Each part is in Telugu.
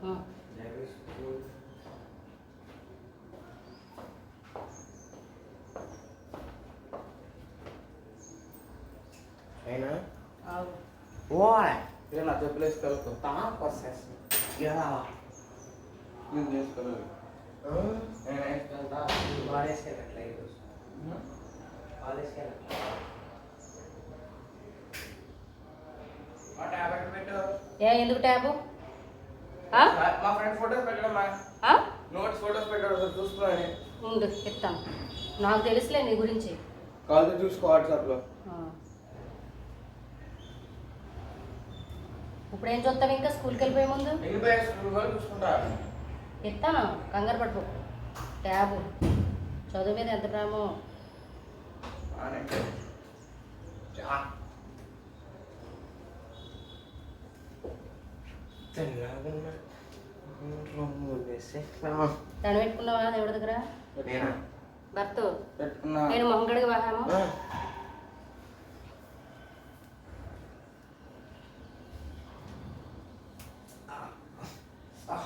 ఆ. అయినా. ఓయ్ ఇక నా చెప్పులు వేసుకోవాలి తాపు నేను చేసుకోలేదు నేను వేసుకెళ్తా కాలేజ్కి వెళ్ళట్లే ఈరోజు కాలేజ్కి వెళ్ళట్లే మా టాబ్లెట్ పెట్టు. ఏ ఎందుకు ట్యాబు? మా ఫ్రెండ్ ఫోటోస్ పెట్టడం మా ఆ? నోట్స్ ఫోటోస్ పెట్టాడు చూసుకున్నాను ఉండు చెప్తాను నాకు తెలుసులే నీ గురించి. కాల్తో చూసుకో వాట్సాప్లో. ఇప్పుడు ఏం చూస్తావు ఇంకా? స్కూల్కి వెళ్ళిపోయే ముందు? చూసుకుంటా. ఎత్తాను కంగారు పడుకో. ట్యాబు. చదువు మీద ఎంత ప్రేమో. బాగానే. తెల్లగున్నా రొమ్ము వేసి దండ పెట్టుకున్నావా దేవుడి దగ్గర నేనా భర్త పెట్టుకున్నా నేను మొహం కడిగి వాహాము ఆ.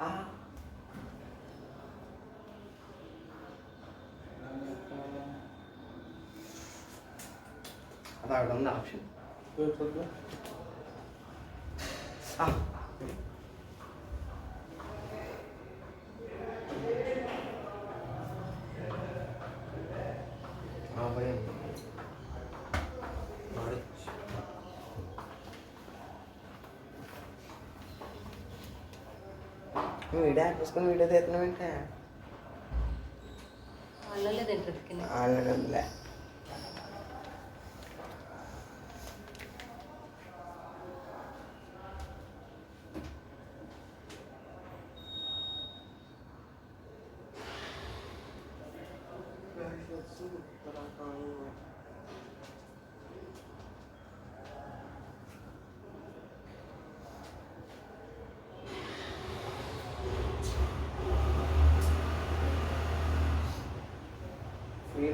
ఆ. అది అక్కడ ఉంది ఆప్షన్ చూసుకో. ఆ. ఆ, వీడియో తీసుకొని వీడియో తీస్తున్నావు అల్లలేదు ఇంటికి ఆనందంలే Free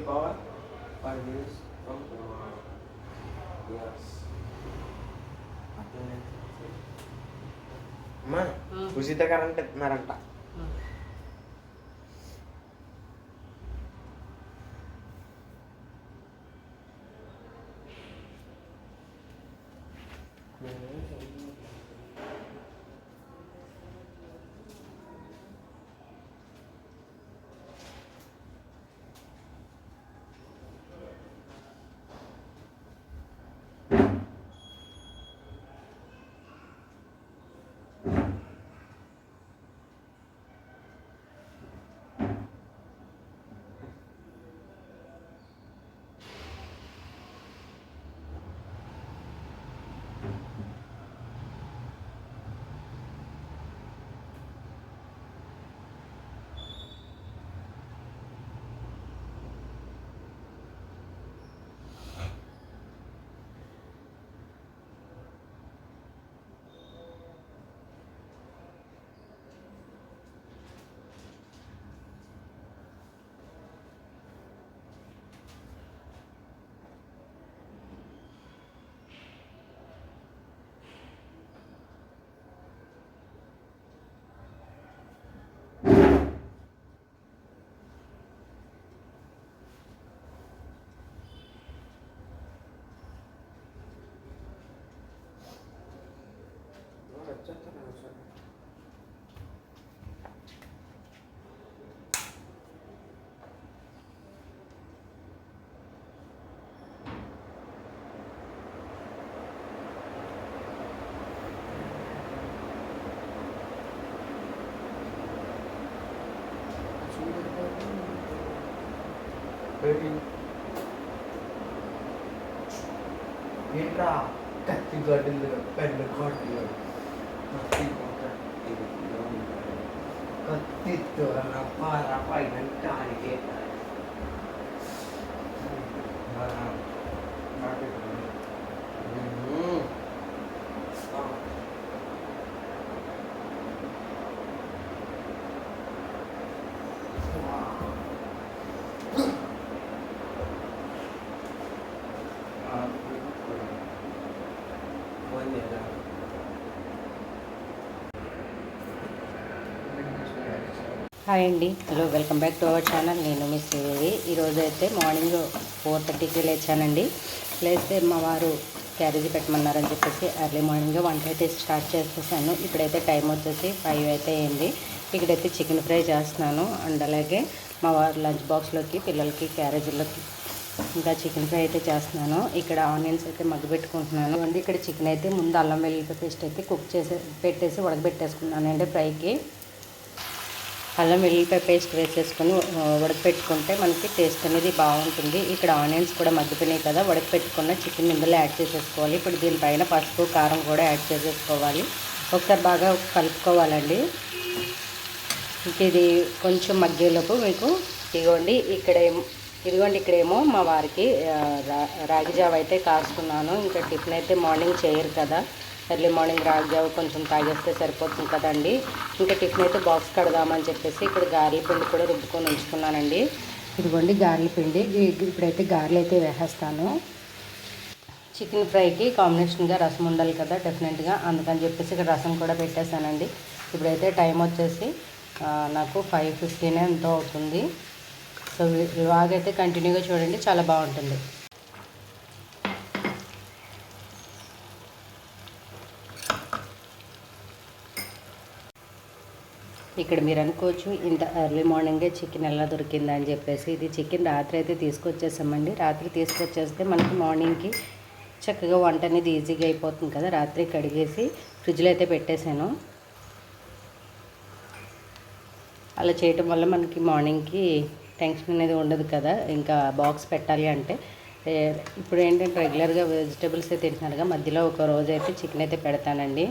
power five years from the. Yes. Ma, Hmm. Usita narang tak. ఏంట్రా కత్తి గడ్డలు పెద్ద గడ్డలు కత్తి కత్తితో రప్ప రప్ప ఇదంతా ఆడికే హాయ్ అండి. Hello welcome back to our channel. నేను మీ శ్రీదేవి. ఈరోజు అయితే మార్నింగ్ ఫోర్ థర్టీకి లేచానండి. లేస్తే మా వారు క్యారేజీ పెట్టమన్నారని చెప్పేసి ఎర్లీ మార్నింగ్ వంట అయితే స్టార్ట్ చేసేసాను. ఇక్కడైతే టైం వచ్చేసి ఫైవ్ అయితే అయింది. ఇక్కడైతే చికెన్ ఫ్రై చేస్తున్నాను. అండ్ అలాగే మా వారు లంచ్ బాక్స్లోకి పిల్లలకి క్యారేజీలోకి ఇంకా చికెన్ ఫ్రై అయితే చేస్తున్నాను. ఇక్కడ ఆనియన్స్ అయితే మగ్గు పెట్టుకుంటున్నాను అండి ఇక్కడ చికెన్ అయితే ముందు అల్లం వెల్లుల్లి పేస్ట్ అయితే కుక్ చేసి పెట్టేసి ఉడకబెట్టేసుకున్నాను. అండి ఫ్రైకి అల్లం వెల్లుల్లిపాయ పేస్ట్ వేసేసుకొని ఉడకపెట్టుకుంటే మనకి టేస్ట్ అనేది బాగుంటుంది. ఇక్కడ ఆనియన్స్ కూడా మగ్గిపోయినాయి కదా ఉడకపెట్టుకున్న చికెన్ ఇందులో యాడ్ చేసేసుకోవాలి. ఇప్పుడు దీనిపైన పసుపు కారం కూడా యాడ్ చేసేసుకోవాలి. ఒకసారి బాగా కలుపుకోవాలండి. ఇంక ఇది కొంచెం మగ్గేలోపు మీకు ఇగోండి ఇక్కడ ఇదిగోండి ఇక్కడేమో మా వారికి రా- రాగి జావ అయితే కాస్తున్నాను. ఇంకా టిఫిన్ అయితే మార్నింగ్ చేయరు కదా. ఎర్లీ మార్నింగ్ రాగి జావ కొంచెం తాగేస్తే సరిపోతుంది కదండి. ఇంకా టిఫిన్ అయితే బాక్స్ కడదామని చెప్పేసి ఇక్కడ గార్ల పిండి కూడా రుబ్బుకొని ఉంచుకున్నానండి. ఇదిగోండి గారెల పిండి. ఇప్పుడైతే గారెలు అయితే వేసేస్తాను. చికెన్ ఫ్రైకి కాంబినేషన్గా రసం ఉండాలి కదా డెఫినెట్గా. అందుకని చెప్పేసి ఇక్కడ రసం కూడా పెట్టేశానండి. ఇప్పుడైతే టైం వచ్చేసి నాకు ఫైవ్ ఫిఫ్టీన్ ఎంతో అవుతుంది. సో వ్లాగ్ అయితే కంటిన్యూగా చూడండి చాలా బాగుంటుంది. ఇక్కడ మీరు అనుకోవచ్చు ఇంత ఎర్లీ మార్నింగే చికెన్ ఎలా దొరికిందా అని చెప్పేసి ఇది చికెన్ రాత్రి అయితే తీసుకొచ్చేసామండి. రాత్రి తీసుకొచ్చేస్తే మనకి మార్నింగ్కి చక్కగా వంట అనేది ఈజీగా అయిపోతుంది కదా రాత్రి కడిగేసి ఫ్రిడ్జ్లో అయితే పెట్టేశాను. అలా చేయటం వల్ల మనకి మార్నింగ్కి టెన్షన్ అనేది ఉండదు కదా. ఇంకా బాక్స్ పెట్టాలి అంటే ఇప్పుడు ఏంటంటే రెగ్యులర్గా వెజిటేబుల్స్ అయితే తింటున్నారుగా మధ్యలో ఒక రోజు అయితే చికెన్ అయితే పెడతానండి.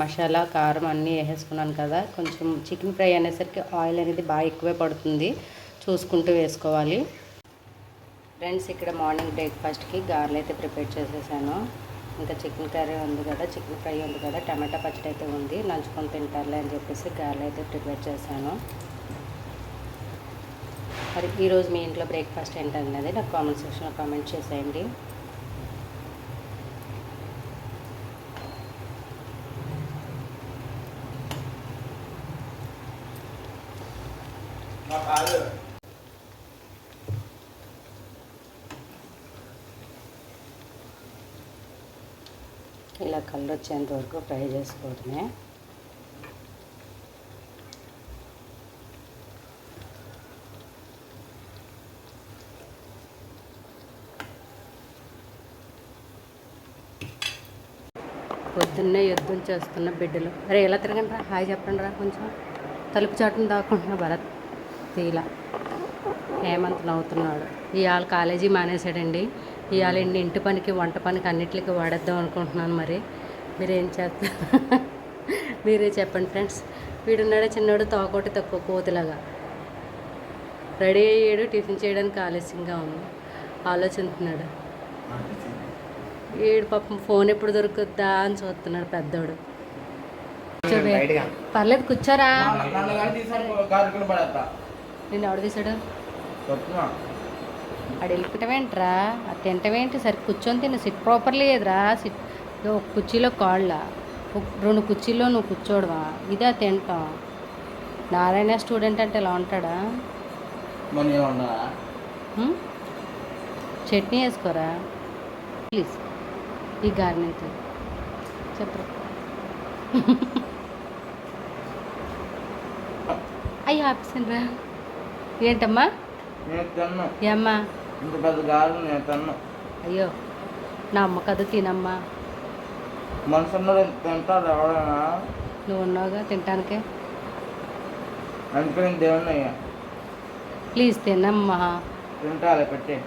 మసాలా కారం అన్నీ వేసేసుకున్నాను కదా. కొంచెం చికెన్ ఫ్రై అనేసరికి ఆయిల్ అనేది బాగా ఎక్కువే పడుతుంది. చూసుకుంటూ వేసుకోవాలి. ఫ్రెండ్స్ ఇక్కడ మార్నింగ్ బ్రేక్ఫాస్ట్కి గారెలు అయితే ప్రిపేర్ చేసేసాను. ఇంకా చికెన్ కర్రీ ఉంది కదా చికెన్ ఫ్రై ఉంది కదా టమాటా పచ్చడి అయితే ఉంది. నంచుకొని తింటారులే అని చెప్పేసి గారెలు అయితే ప్రిపేర్ చేశాను. మరి ఈరోజు మీ ఇంట్లో బ్రేక్ఫాస్ట్ ఏంటన్నది నాకు కామెంట్ సెక్షన్లో కామెంట్ చేసేయండి. ఇలా కలర్ వచ్చేంత వరకు ఫ్రై చేసుకోవడమే. పొద్దున్నే యుద్ధం చేస్తున్న బిడ్డలు. అరే ఎలా తిరగండి రా? హాయ్ చెప్పండి రా కొంచెం. తలుపు చాటును దాక్కుంటున్న భరత్. తీల. హేమంత్ నవ్వుతున్నాడు ఇవాళ కాలేజీ మానేశాడండి. ఇవాళ ఇన్ని ఇంటి పనికి వంట పనికి అన్నిటికీ వాడేద్దాం అనుకుంటున్నాను మరి. మీరేం చేస్తారు? మీరే చెప్పండి ఫ్రెండ్స్. వీడున్నాడే చిన్నోడు తోకోటి తక్కువ కోతిలాగా. రెడీ అయ్యాడు టిఫిన్ చేయడానికి ఆలస్యంగా ఉంది. ఆలోచిస్తున్నాడు ఏడు పాపం ఫోన్ ఎప్పుడు దొరుకుద్దా అని చూస్తున్నాడు పెద్దోడు. పర్లేదు కూర్చోరా. నేను ఎవడు తీసాడు? ఆడు వెళ్ళిపోవటమేంట్రా అది తింటమేంటి సరే కూర్చొని తిను. సిట్ ప్రాపర్లీ ఏదిరా? సిట్ ఒక కుర్చీలో కాళ్ళ. రెండు కుర్చీలో నువ్వు కూర్చోడవా? ఇదే తింటాం. నారాయణ స్టూడెంట్ అంటే ఇలా ఉంటాడా? చట్నీ వేసుకోరా? ప్లీజ్. ఈ గార్మెంట్ చెప్పరా అయ్యో ఆపేసాను ఏంటమ్మా? నేను తిన్ను. ఏమ్మా? ఇంత పెద్ద గారు నేను తిన్ను. అయ్యో నా అమ్మ కదా తినమ్మా. మనుషులు తింటారు ఎవడైనా నువ్వు ఉన్నావుగా తినటానికే? దేవుణ్ణి అయ్యా. ప్లీజ్ తినమ్మా. తింటాలి పెట్టి.